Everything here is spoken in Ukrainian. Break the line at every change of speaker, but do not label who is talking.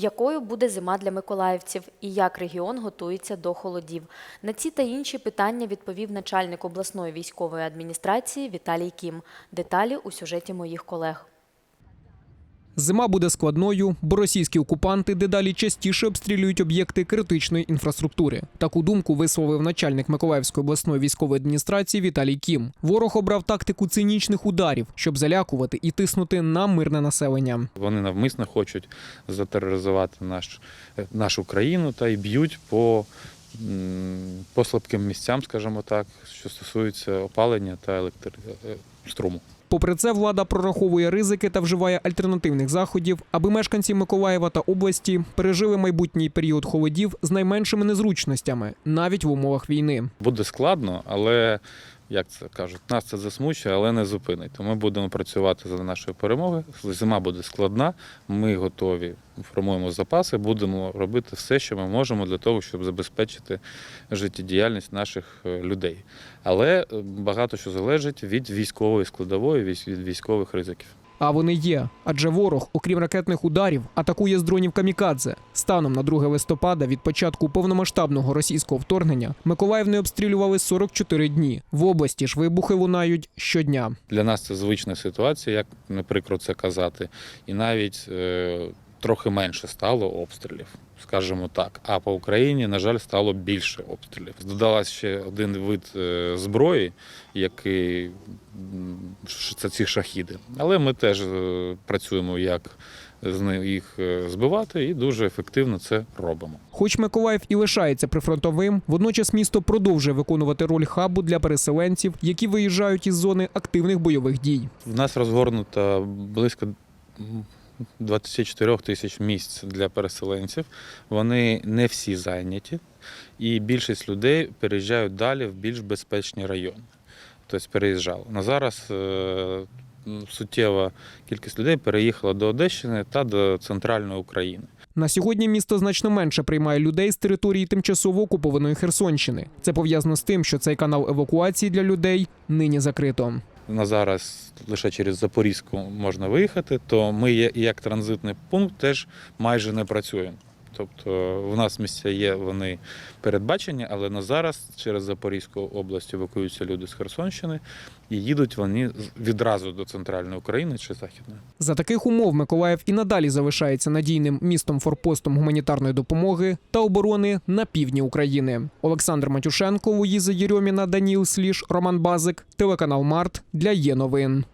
Якою буде зима для миколаївців і як регіон готується до холодів? На ці та інші питання відповів начальник обласної військової адміністрації Віталій Кім. Деталі у сюжеті моїх колег.
Зима буде складною, бо російські окупанти дедалі частіше обстрілюють об'єкти критичної інфраструктури. Таку думку висловив начальник Миколаївської обласної військової адміністрації Віталій Кім. Ворог обрав тактику цинічних ударів, щоб залякувати і тиснути на мирне населення.
Вони навмисно хочуть затероризувати наш, е, нашу країну та й б'ють по, по слабким місцям, скажімо так, що стосується опалення та електроструму.
Попри це, влада прораховує ризики та вживає альтернативних заходів, аби мешканці Миколаєва та області пережили майбутній період холодів з найменшими незручностями, навіть в умовах війни.
Буде складно, але як це кажуть, нас це засмучує, але не зупинить. Ми будемо працювати за нашою перемогою. Зима буде складна. Ми готові, формуємо запаси, будемо робити все, що ми можемо для того, щоб забезпечити життєдіяльність наших е, людей. Але е, багато що залежить від військової складової, від від військових ризиків.
А вони є. Адже ворог, окрім ракетних ударів, атакує з дронів камікадзе. Станом на 2 листопада від початку повномасштабного російського вторгнення Миколаїв не обстрілювали 44 дні. В області ж вибухи лунають щодня.
Для нас це звична ситуація, як не прикро це казати, і навіть е, трохи менше стало обстрілів, скажімо так. А по Україні, на жаль, стало більше обстрілів. Додалась ще один вид е, зброї, який це ці шахіди. Але ми теж е, працюємо, як з них їх е, збивати, і дуже ефективно це робимо.
Хоч Миколаїв і лишається прифронтовим, водночас місто продовжує виконувати роль хабу для переселенців, які виїжджають із зони активних бойових дій.
В нас розгорнуто близько м, 24 тисяч місць для переселенців. Вони не всі зайняті, і більшість людей переїжджають далі в більш безпечні райони. Тобто переїжджали. На зараз е, суттєва кількість людей переїхала до Одещини та до центральної України.
На сьогодні місто значно менше приймає людей з території тимчасово окупованої Херсонщини. Це пов'язано з тим, що цей канал евакуації для людей нині закрито.
на зараз лише через Запорізьку можна виїхати, то ми як транзитний пункт теж майже не працюємо. Тобто в нас місця є, вони передбачені, але на зараз через Запорізьку область евакуюються люди з Херсонщини і їдуть вони відразу до центральної України чи західної.
За таких умов Миколаїв і надалі залишається надійним містом форпостом гуманітарної допомоги та оборони на півдні України. Олександр Матюшенко, Луїза Єрьоміна, Даніл Сліж, Роман Базик, телеканал Март для є новин.